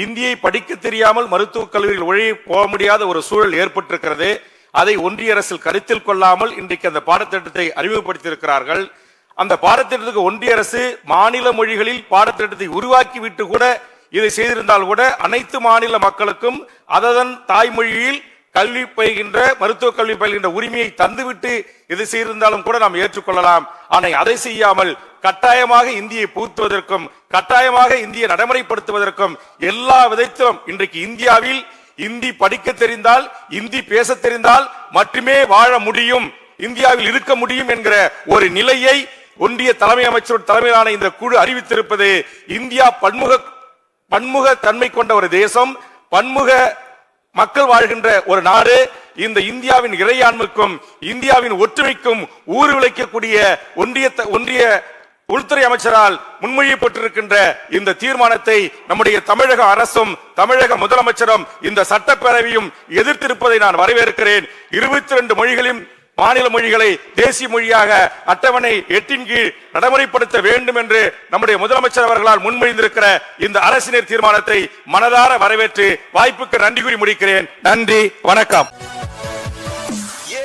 இந்தியை படிக்க தெரியாமல் மருத்துவக் கல்லூரியில் ஒழிய போக முடியாத ஒரு சூழல் ஏற்பட்டிருக்கிறது. அதை ஒன்றிய அரசில் கருத்தில் கொள்ளாமல் இன்றைக்கு அந்த பாடத்திட்டத்தை அறிமுகப்படுத்தியிருக்கிறார்கள். அந்த பாடத்திட்டத்துக்கு ஒன்றிய அரசு மாநில மொழிகளில் பாடத்திட்டத்தை உருவாக்கி விட்டு கூட இதை செய்திருந்தால் கூட அனைத்து மாநில மக்களுக்கும் அதன் தாய்மொழியில் கல்வி பயில்கின்ற மருத்துவ கல்வி பயில்கின்ற உரிமையை தந்துவிட்டு எது செய்திருந்தாலும் கூட நாம் ஏற்றுக்கொள்ளலாம். ஆனால் அதை செய்யாமல் கட்டாயமாக இந்தியை புகுத்துவதற்கும் கட்டாயமாக இந்தியை நடைமுறைப்படுத்துவதற்கும் எல்லா விதத்திலும் இன்றைக்கு இந்தியாவில் இந்தி படிக்க தெரிந்தால் இந்தி பேச தெரிந்தால் மட்டுமே வாழ முடியும். இந்தியாவில் இருக்க முடியும் என்கிற ஒரு நிலையை ஒன்றிய தலைமை அமைச்சர் தலைமையிலான இந்த குழு அறிவித்திருப்பது இந்தியா பன்முக பன்முக தன்மை கொண்ட ஒரு தேசம் பன்முக மக்கள் வாழ்கின்ற ஒரு நாடு இந்த இந்தியாவின் இறையாண்மைக்கும் இந்தியாவின் ஒற்றுமைக்கும் ஊர் விளைக்கக்கூடிய ஒன்றிய ஒன்றிய உள்துறை அமைச்சரால் முன்மொழியப்பட்டிருக்கின்ற இந்த தீர்மானத்தை நம்முடைய தமிழக அரசும் தமிழக முதலமைச்சரும் இந்த சட்டப்பேரவையும் எதிர்த்திருப்பதை நான் வரவேற்கிறேன். இருபத்தி ரெண்டு மொழிகளையும் மாநில மொழிகளை தேசிய மொழியாக அட்டவணை எட்டின் கீழ் நடைமுறைப்படுத்த வேண்டும் என்று நம்முடைய முதலமைச்சர் அவர்களால் முன்மொழிந்திருக்கிற இந்த அரசினர் தீர்மானத்தை மனதார வரவேற்று வாய்ப்புக்கு நன்றி கூறி முடிக்கிறேன். நன்றி வணக்கம்.